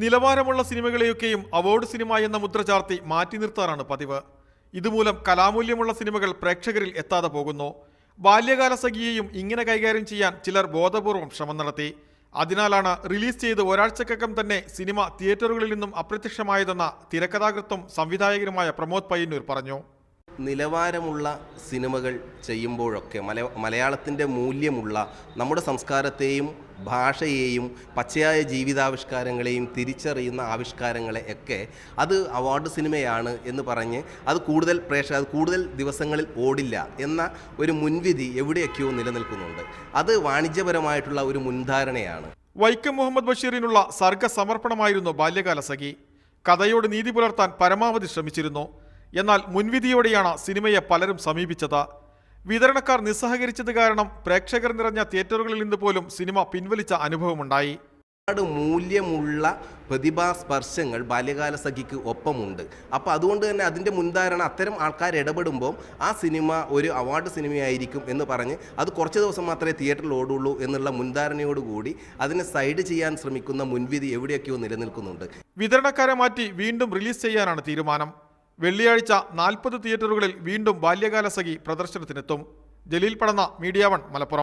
നിലവാരമുള്ള സിനിമകളെയൊക്കെയും award cinema എന്ന മുദ്ര ചാർത്തി മാറ്റി നിർത്താറാണ് പതിവ്. ഇതുമൂലം കലാമൂല്യമുള്ള സിനിമകൾ പ്രേക്ഷകരിൽ എത്താതെ പോകുന്നു. ബാല്യകാല സഖിയെയും ഇങ്ങനെ കൈകാര്യം ചെയ്യാൻ ചിലർ ബോധപൂർവം ശ്രമം നടത്തി. അതിനാലാണ് റിലീസ് ചെയ്ത് ഒരാഴ്ചക്കകം തന്നെ സിനിമ തിയേറ്ററുകളിൽ നിന്നും അപ്രത്യക്ഷമായതെന്ന തിരക്കഥാകൃത്തും സംവിധായകനുമായ പ്രമോദ് പയ്യന്നൂർ പറഞ്ഞു. നിലവാരമുള്ള സിനിമകൾ ചെയ്യുമ്പോഴൊക്കെ മല മലയാളത്തിന്റെ മൂല്യമുള്ള നമ്മുടെ സംസ്കാരത്തെയും ഭാഷയെയും പച്ചയായ ജീവിതാവിഷ്കാരങ്ങളെയും തിരിച്ചറിയുന്ന ആവിഷ്കാരങ്ങളെ ഒക്കെ അത് അവാർഡ് സിനിമയാണ് എന്ന് പറഞ്ഞ് അത് കൂടുതൽ പ്രേക്ഷക അത് കൂടുതൽ ദിവസങ്ങളിൽ ഓടില്ല എന്ന ഒരു മുൻവിധി എവിടെയൊക്കെയോ നിലനിൽക്കുന്നുണ്ട്. അത് വാണിജ്യപരമായിട്ടുള്ള ഒരു മുൻധാരണയാണ്. വൈക്കം മുഹമ്മദ് ബഷീറിനുള്ള സർഗ സമർപ്പണമായിരുന്നു ബാല്യകാല സഖി കഥയോട് നീതി പുലർത്താൻ പരമാവധി ശ്രമിച്ചിരുന്നു. എന്നാൽ മുൻവിധിയോടെയാണ് സിനിമയെ പലരും സമീപിച്ചത്. വിതരണക്കാർ നിസ്സഹകരിച്ചത് കാരണം പ്രേക്ഷകർ നിറഞ്ഞ തിയേറ്ററുകളിൽ നിന്ന് പോലും സിനിമ പിൻവലിച്ച അനുഭവമുണ്ടായി. ഒരുപാട് മൂല്യമുള്ള പ്രതിഭാസ്പർശങ്ങൾ ബാല്യകാല സഖിക്ക് ഒപ്പമുണ്ട്. അപ്പോൾ അതുകൊണ്ട് തന്നെ അതിന്റെ മുൻധാരണ അത്തരം ആൾക്കാർ ഇടപെടുമ്പോൾ ആ സിനിമ ഒരു അവാർഡ് സിനിമയായിരിക്കും എന്ന് പറഞ്ഞ് അത് കുറച്ച് ദിവസം മാത്രമേ തിയേറ്ററിൽ ഓടുള്ളൂ എന്നുള്ള മുൻധാരണയോടുകൂടി അതിനെ സൈഡ് ചെയ്യാൻ ശ്രമിക്കുന്ന മുൻവിധി എവിടെയൊക്കെയോ നിലനിൽക്കുന്നുണ്ട്. വിതരണക്കാരെ മാറ്റി വീണ്ടും റിലീസ് ചെയ്യാനാണ് തീരുമാനം. വെള്ളിയാഴ്ച നാൽപ്പത് തിയേറ്ററുകളിൽ വീണ്ടും Balyakala Sakhi പ്രദർശനത്തിനെത്തും. Jaleel Padanna Media One Malappuram.